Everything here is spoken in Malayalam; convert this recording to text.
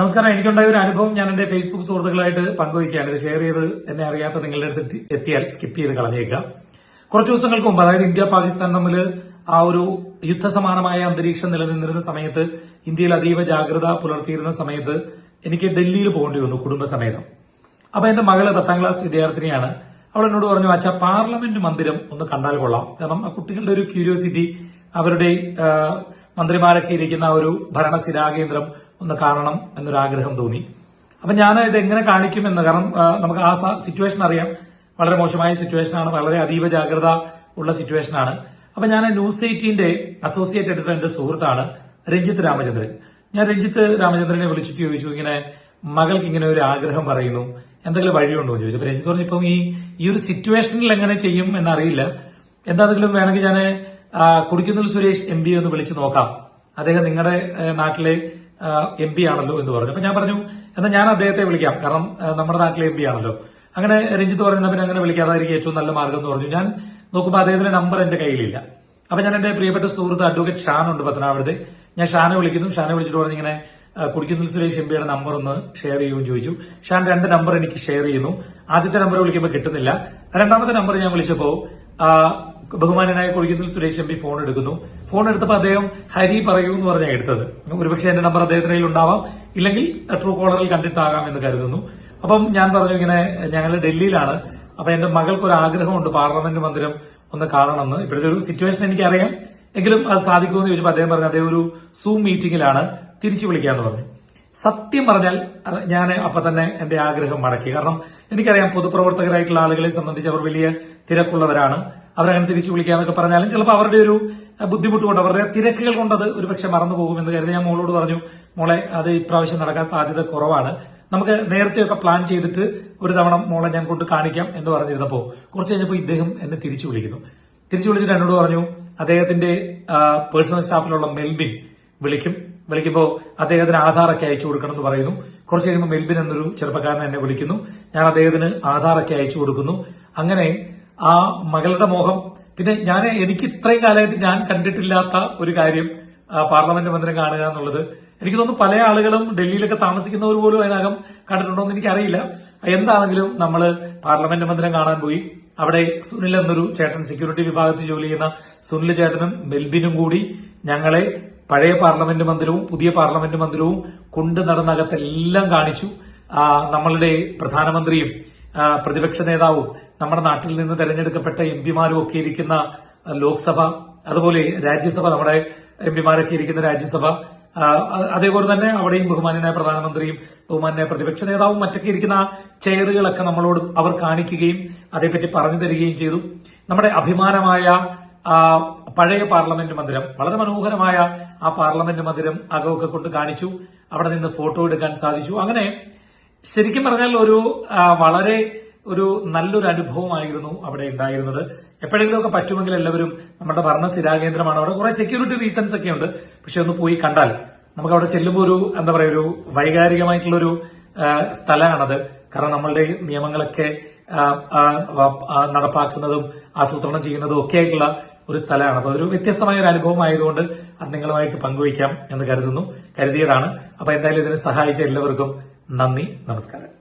നമസ്കാരം. എനിക്കുണ്ടായ ഒരു അനുഭവം ഞാൻ എന്റെ ഫേസ്ബുക്ക് സുഹൃത്തുക്കളായിട്ട് പങ്കുവയ്ക്കുകയാണ്. ഇത് ഷെയർ ചെയ്ത് എന്നെ അറിയാത്ത നിങ്ങളുടെ അടുത്ത് എത്തിയാൽ സ്കിപ്പ് ചെയ്ത് കളഞ്ഞേക്കാം. കുറച്ച് ദിവസങ്ങൾക്ക് മുമ്പ് അതായത് ഇന്ത്യ പാകിസ്ഥാൻ തമ്മിൽ ആ ഒരു യുദ്ധസമാനമായ അന്തരീക്ഷം നിലനിന്നിരുന്ന സമയത്ത് ഇന്ത്യയിൽ അതീവ ജാഗ്രത പുലർത്തിയിരുന്ന സമയത്ത് എനിക്ക് ഡൽഹിയിൽ പോകേണ്ടി വന്നു കുടുംബസമേതം. അപ്പൊ എന്റെ മകൾ പത്താം ക്ലാസ് വിദ്യാർത്ഥിനിയാണ്. അവൾ എന്നോട് പറഞ്ഞു അച്ഛാ പാർലമെന്റ് മന്ദിരം ഒന്ന് കണ്ടാൽ കൊള്ളാം. കാരണം ആ കുട്ടികളുടെ ഒരു ക്യൂരിയോസിറ്റി അവരുടെ മന്ത്രിമാരൊക്കെ ഇരിക്കുന്ന ഒരു ഭരണസ്ഥിരാകേന്ദ്രം ഒന്ന് കാണണം എന്നൊരാഗ്രഹം തോന്നി. അപ്പൊ ഞാൻ ഇത് എങ്ങനെ കാണിക്കുമെന്ന് കാരണം നമുക്ക് ആ സിറ്റുവേഷൻ അറിയാം. വളരെ മോശമായ സിറ്റുവേഷനാണ് വളരെ അതീവ ജാഗ്രത ഉള്ള സിറ്റുവേഷനാണ് അപ്പൊ ഞാൻ ന്യൂസ് എയ്റ്റീന്റെ അസോസിയേറ്റ് എഡിറ്റർ എന്റെ സുഹൃത്താണ് രഞ്ജിത്ത് രാമചന്ദ്രൻ. ഞാൻ രഞ്ജിത്ത് രാമചന്ദ്രനെ വിളിച്ചിട്ട് ചോദിച്ചു ഇങ്ങനെ മകൾക്ക് ഇങ്ങനെ ഒരു ആഗ്രഹം പറയുന്നു എന്തെങ്കിലും വഴിയുണ്ടോ എന്ന് ചോദിച്ചു. അപ്പൊ രഞ്ജിത്ത് പറഞ്ഞു ഇപ്പം ഈ ഈ ഒരു സിറ്റുവേഷനിൽ എങ്ങനെ ചെയ്യും എന്നറിയില്ല. എന്താണെങ്കിലും വേണമെങ്കിൽ ഞാൻ കുടിക്കുന്നിൽ സുരേഷ് എം ബി ഒന്ന് വിളിച്ച് നോക്കാം. അദ്ദേഹം നിങ്ങളുടെ നാട്ടിലെ എം പി ആണല്ലോ എന്ന് പറഞ്ഞു. അപ്പൊ ഞാൻ പറഞ്ഞു എന്നാൽ ഞാൻ അദ്ദേഹത്തെ വിളിക്കാം. കാരണം നമ്മുടെ നാട്ടിലെ എം പി ആണല്ലോ. അങ്ങനെ രഞ്ജിത്ത് പറഞ്ഞു "എന്നാ പിന്നെ അങ്ങനെ വിളിക്കാതായിരിക്കും ഏറ്റവും നല്ല മാർഗം എന്ന് പറഞ്ഞു. ഞാൻ നോക്കുമ്പോൾ അദ്ദേഹത്തിന്റെ നമ്പർ എന്റെ കയ്യിലില്ല. അപ്പൊ ഞാൻ എന്റെ പ്രിയപ്പെട്ട സുഹൃത്ത് അഡ്വക്കേറ്റ് ഷാൻ ഉണ്ട് പത്തനാപുരത്ത്. ഞാൻ ഷാനെ വിളിക്കുന്നു. ഷാനെ വിളിച്ചിട്ട് പറഞ്ഞു ഇങ്ങനെ കുടിക്കുന്നിൽ സുരേഷ് എം പിയുടെ നമ്പർ ഒന്ന് ഷെയർ ചെയ്യുമെന്ന് ചോദിച്ചു. ഷാൻ രണ്ട് നമ്പർ എനിക്ക് ഷെയർ ചെയ്യുന്നു. ആദ്യത്തെ നമ്പർ വിളിക്കുമ്പോൾ കിട്ടുന്നില്ല. രണ്ടാമത്തെ നമ്പർ ഞാൻ വിളിച്ചപ്പോൾ ബഹുമാനനായ Kodikunnil Suresh M P phone എടുക്കുന്നു. ഫോൺ എടുത്തപ്പോൾ അദ്ദേഹം ഹരി പറയൂ എന്ന് പറഞ്ഞാൽ എടുത്തത്. ഒരുപക്ഷെ എന്റെ നമ്പർ അദ്ദേഹത്തിന്റെ കയ്യിൽ ഉണ്ടാവാം. ഇല്ലെങ്കിൽ ട്രൂ കോളറിൽ കണ്ടിട്ടാകാം എന്ന് കരുതുന്നു. അപ്പം ഞാൻ പറഞ്ഞു ഇങ്ങനെ ഞങ്ങൾ ഡൽഹിയിലാണ്. അപ്പൊ എന്റെ മകൾക്ക് ഒരു ആഗ്രഹമുണ്ട് പാർലമെന്റ് മന്ദിരം ഒന്ന് കാണണമെന്ന്. ഇപ്പോഴത്തെ ഒരു സിറ്റുവേഷൻ എനിക്കറിയാം. എങ്കിലും അത് സാധിക്കുമെന്ന് ചോദിച്ചപ്പോൾ അദ്ദേഹം പറഞ്ഞു അദ്ദേഹം ഒരു സൂം മീറ്റിംഗിലാണ് തിരിച്ചു വിളിക്കാന്ന് പറഞ്ഞു. സത്യം പറഞ്ഞാൽ ഞാൻ അപ്പൊ തന്നെ എന്റെ ആഗ്രഹം മടക്കി. കാരണം എനിക്കറിയാം പൊതുപ്രവർത്തകരായിട്ടുള്ള ആളുകളെ സംബന്ധിച്ച് അവർ വലിയ തിരക്കുള്ളവരാണ്. അവരങ്ങനെ തിരിച്ചു വിളിക്കാന്നൊക്കെ പറഞ്ഞാലും ചിലപ്പോൾ അവരുടെ ഒരു ബുദ്ധിമുട്ട് കൊണ്ട് അവരുടെ തിരക്കുകൾ കൊണ്ട് അത് ഒരുപക്ഷെ മറന്നു പോകുമെന്ന് കരുതി ഞാൻ മോളോട് പറഞ്ഞു മോളെ അത് ഇപ്രാവശ്യം നടക്കാൻ സാധ്യത കുറവാണ്. നമുക്ക് നേരത്തെയൊക്കെ പ്ലാൻ ചെയ്തിട്ട് ഒരു തവണ മോളെ ഞാൻ കൊണ്ട് കാണിക്കാം എന്ന് പറഞ്ഞിരുന്നപ്പോൾ കുറച്ച് കഴിഞ്ഞപ്പോൾ ഇദ്ദേഹം എന്നെ തിരിച്ചു വിളിക്കുന്നു. തിരിച്ചു വിളിച്ചിട്ട് എന്നോട് പറഞ്ഞു അദ്ദേഹത്തിന്റെ പേഴ്സണൽ സ്റ്റാഫിലുള്ള മെൽബിൻ വിളിക്കും. വിളിക്കുമ്പോൾ അദ്ദേഹത്തിന് ആധാറൊക്കെ അയച്ചു കൊടുക്കണം എന്ന് പറയുന്നു. കുറച്ച് കഴിയുമ്പോൾ മെൽബിൻ എന്നൊരു ചെറുപ്പക്കാരനെ എന്നെ വിളിക്കുന്നു. ഞാൻ അദ്ദേഹത്തിന് ആധാറൊക്കെ അയച്ചു കൊടുക്കുന്നു. അങ്ങനെ ആ മകളുടെ മോഹം. പിന്നെ ഞാൻ എനിക്ക് ഇത്രയും കാലമായിട്ട് ഞാൻ കണ്ടിട്ടില്ലാത്ത ഒരു കാര്യം പാർലമെന്റ് മന്ദിരം കാണുക എന്നുള്ളത്. എനിക്ക് തോന്നുന്നു പല ആളുകളും ഡൽഹിയിലൊക്കെ താമസിക്കുന്നവർ പോലും അതിനകം കണ്ടിട്ടുണ്ടോ എന്ന് എനിക്കറിയില്ല. എന്താണെങ്കിലും നമ്മൾ പാർലമെന്റ് മന്ദിരം കാണാൻ പോയി. അവിടെ സുനിൽ എന്നൊരു ചേട്ടൻ സെക്യൂരിറ്റി വിഭാഗത്തിൽ ജോലി ചെയ്യുന്ന സുനിൽ ചേട്ടനും മെൽബിനും കൂടി ഞങ്ങളെ പഴയ പാർലമെന്റ് മന്ദിരവും പുതിയ പാർലമെന്റ് മന്ദിരവും കൊണ്ട് നടന്നകത്തെല്ലാം കാണിച്ചു. നമ്മളുടെ പ്രധാനമന്ത്രിയും പ്രതിപക്ഷ നേതാവും നമ്മുടെ നാട്ടിൽ നിന്ന് തെരഞ്ഞെടുക്കപ്പെട്ട എം പിമാരും ഒക്കെ ഇരിക്കുന്ന ലോക്സഭ അതുപോലെ രാജ്യസഭ നമ്മുടെ എം പിമാരൊക്കെ ഇരിക്കുന്ന രാജ്യസഭ അതേപോലെ തന്നെ അവിടെയും ബഹുമാനായ പ്രധാനമന്ത്രിയും ബഹുമാനായ പ്രതിപക്ഷ നേതാവും മറ്റൊക്കെ ഇരിക്കുന്ന ചെയറുകളൊക്കെ നമ്മളോട് അവർ കാണിക്കുകയും അതേപ്പറ്റി പറഞ്ഞു തരികയും ചെയ്തു. നമ്മുടെ അഭിമാനമായ പഴയ പാർലമെന്റ് മന്ദിരം വളരെ മനോഹരമായ ആ പാർലമെന്റ് മന്ദിരം അകമൊക്കെ കൊണ്ട് കാണിച്ചു. അവിടെ നിന്ന് ഫോട്ടോ എടുക്കാൻ സാധിച്ചു. അങ്ങനെ ശരിക്കും പറഞ്ഞാൽ ഒരു വളരെ ഒരു നല്ലൊരു അനുഭവമായിരുന്നു അവിടെ ഉണ്ടായിരുന്നത്. എപ്പോഴെങ്കിലും ഒക്കെ പറ്റുമെങ്കിൽ എല്ലാവരും നമ്മുടെ ഭരണ സ്ഥിരാകേന്ദ്രമാണ്. അവിടെ കുറെ സെക്യൂരിറ്റി റീസൺസ് ഒക്കെ ഉണ്ട്. പക്ഷെ ഒന്ന് പോയി കണ്ടാൽ നമുക്ക് അവിടെ ചെല്ലുമ്പോൾ ഒരു എന്താ പറയുക ഒരു വൈകാരികമായിട്ടുള്ള ഒരു സ്ഥലമാണത്. കാരണം നമ്മളുടെ നിയമങ്ങളൊക്കെ നടപ്പാക്കുന്നതും ആസൂത്രണം ചെയ്യുന്നതും ഒക്കെ ആയിട്ടുള്ള ഒരു സ്ഥലമാണ്. അപ്പൊ ഒരു വ്യത്യസ്തമായ ഒരു അനുഭവമായതുകൊണ്ട് അത് നിങ്ങളുമായിട്ട് പങ്കുവയ്ക്കാം എന്ന് കരുതുന്നു കരുതിയതാണ്. അപ്പൊ എന്തായാലും ഇതിനെ സഹായിച്ച എല്ലാവർക്കും നന്ദി നമസ്കാരം.